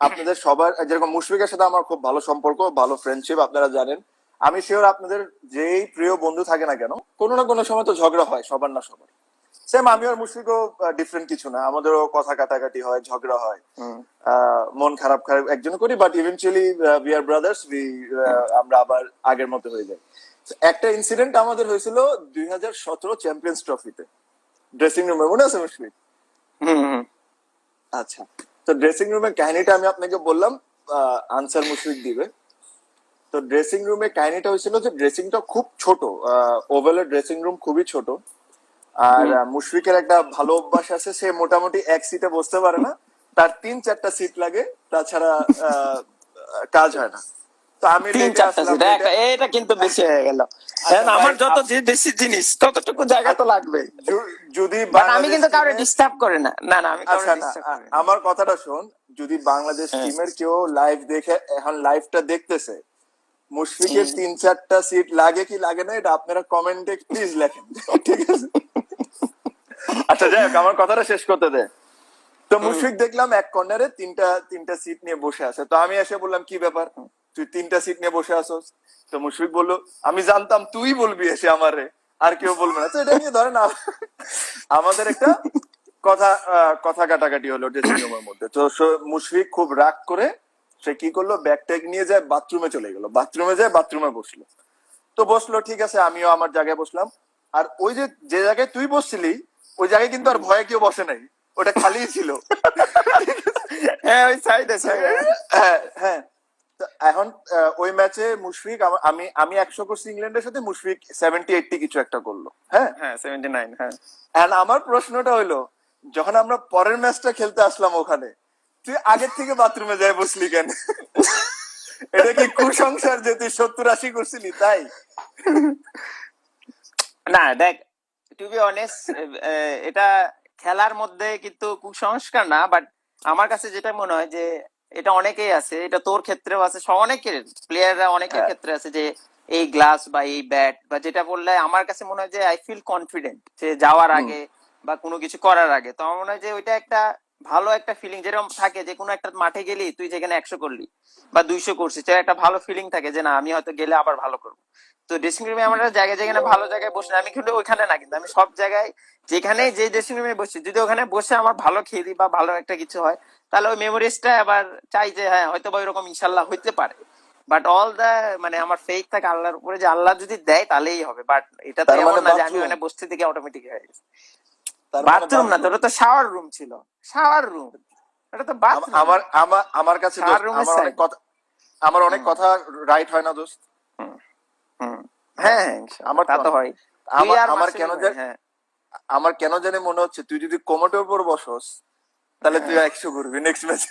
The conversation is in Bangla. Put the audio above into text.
আপনাদের সবার যেরকম মুশফিকের সাথে আমার খুব ভালো সম্পর্ক ভালো ফ্রেন্ডশিপ আপনারা জানেন। আমি শিওর আপনাদের যেই প্রিয় বন্ধু থাকে না কেন কোনো না কোনো সময় তো ঝগড়া হয় সবার না সবার। সেম আমি আর মুশফিকও ডিফারেন্ট কিছু না আমাদেরও কথা কাটাকাটি হয় ঝগড়া হয়। মন খারাপ খারাপ একজন করি but eventually we are brothers we আমরা আবার আগের মতো হয়ে যাই। একটা ইনসিডেন্ট আমাদের হয়েছিল দুই হাজার সতেরো চ্যাম্পিয়ন্স ট্রফিতে ড্রেসিং রুমে মনে আছে মুশফিক? হুম হুম। আচ্ছা। তো ড্রেসিং রুমের কাহিনীটা আমি আপনাকে বললাম আনসার মুশফিক দিবে। তো ড্রেসিং রুমে কাহিনীটা হয়েছিল যে ড্রেসিংটা খুব ছোট ওভালের ড্রেসিং রুম খুবই ছোট। আর মুশফিকের একটা ভালো অভ্যাস আছে সে মোটামুটি এক সিটে বসতে পারে না। তার তিন চারটা সিট লাগে তাছাড়া কাজ হয় না। আমি তিন চারটা এটা কিন্তু বেশি হয়ে গেল। আমার যত যে বেশি জিনিস ততটুকু জায়গা তো লাগবে। যদি আমি কিন্তু কাউকে ডিস্টার্ব করে না। না না আমি কাউকে আচ্ছা। আমার কথাটা শোন যদি বাংলাদেশ হ্যাঁ। টিমের কেউ লাইভ দেখে এখন লাইভটা দেখতেছে মুশফিকের তিন চারটা সিট লাগে কি লাগে না এটা আপনারা কমেন্টে প্লিজ লেখেন ঠিক আছে? আচ্ছা যাই আমার কথাটা শেষ করতে দে। তো মুশফিক দেখলাম এক কর্নারে তিনটা তিনটা সিট নিয়ে বসে আছে। তো আমি এসে বললাম কি ব্যাপার? তুই তিনটা সিট নিয়ে বসে আসোস। তো মুশফিক বলল আমি জানতাম তুই বলবি এসে আমারে আর কেউ বলবে না। তো এটা নিয়ে ধরেন আমাদের একটা কথা কথা কাটাকাটি হলো ড্রেসিং রুমের মধ্যে। তো মুশফিক খুব রাগ করে সে কি করল ব্যাগ ট্যাগ নিয়ে যায় বাথরুমে চলে গেল। বাথরুমে যায় বাথরুমে বসল। তো বসল ঠিক আছে আমিও আমার জায়গায় বসলাম। আর ওই যে যে জায়গায় তুই বসছিলি ওই জায়গায় কিন্তু আর ভয়ে কেউ বসে নাই। ওটা খালি ছিল। হ্যাঁ ওই সাইডে সাইডে হ্যাঁ হ্যাঁ। এখন ওই ম্যাচে মুশফিক আমি আমি একশো করছি ইংল্যান্ডের সাথে মুশফিক সেভেন্টি এইটটি কিছু একটা করল হ্যাঁ? হ্যাঁ সেভেন্টি নাইন হ্যাঁ আমার প্রশ্নটা হইল যখন আমরা পরের ম্যাচটা খেলতে আসলাম ওখানে তুই আগের থেকে বাথরুমে যাই বসলি কেন? এটা কি কুসংস্কার যে তুই সত্তর আশি করছিলি তাই? না দেখ টু বি অনেস্ট এটা খেলার মধ্যে কিন্তু কুসংস্কার না বাট আমার কাছে যেটা মনে হয় যে এটা অনেকেই আছে এটা তোর ক্ষেত্রেও আছে সব অনেকের প্লেয়াররা অনেকের হ্যাঁ। ক্ষেত্রে আছে যে এই গ্লাস বা এই ব্যাট বা যেটা বললে আমার কাছে মনে হয় যে আই ফিল কনফিডেন্ট যে যাওয়ার আগে বা কোনো কিছু করার আগে তো আমার মনে হয় যে ওইটা একটা ভালো একটা ফিলিং যেরকম থাকে যে কোনো একটা মাঠে গেলি তুই যেখানে একশো করলি বা দুইশো করছিস সেটা একটা ভালো ফিলিং থাকে যে না আমি হয়তো গেলে আবার ভালো করব। তো ড্রেসিং রুমে আমরা জায়গায় যেখানে ভালো জায়গায় বসে আমি কিন্তু ওইখানে না কিন্তু আমি সব জায়গায় যেখানে যে ড্রেসিং রুমে বসছি যদি ওখানে বসে আমার ভালো খেলি বা ভালো একটা কিছু হয় তাহলে ওই মেমোরিজটা আবার চাই যে হ্যাঁ হয়তো বা ওইরকম ইনশাল্লাহ হইতে পারে। বাট অল দা মানে আমার ফেক থাকে আল্লাহর উপরে যে আল্লাহ যদি দেয় তাহলেই হবে। বাট এটা তো এমন মানে না যে আমি ওখানে বসতে থেকে অটোমেটিক হয়ে গেছে। বাথরুম না তো শাওয়ার রুম ছিল। শাওয়ার রুম এটা তো বাথরুম আমার আমার আমার কাছে আমার অনেক কথা আমার অনেক কথা রাইট হয় না দোস্ত। হুম হ্যাঁ হ্যাঁ আমার তা তো হয়। আমার আমার কেন জানি হ্যাঁ। আমার কেন জানি মনে হচ্ছে তুই যদি কোমোটের উপর বসস তাহলে তুই একশো করবি নেক্সট ম্যাচ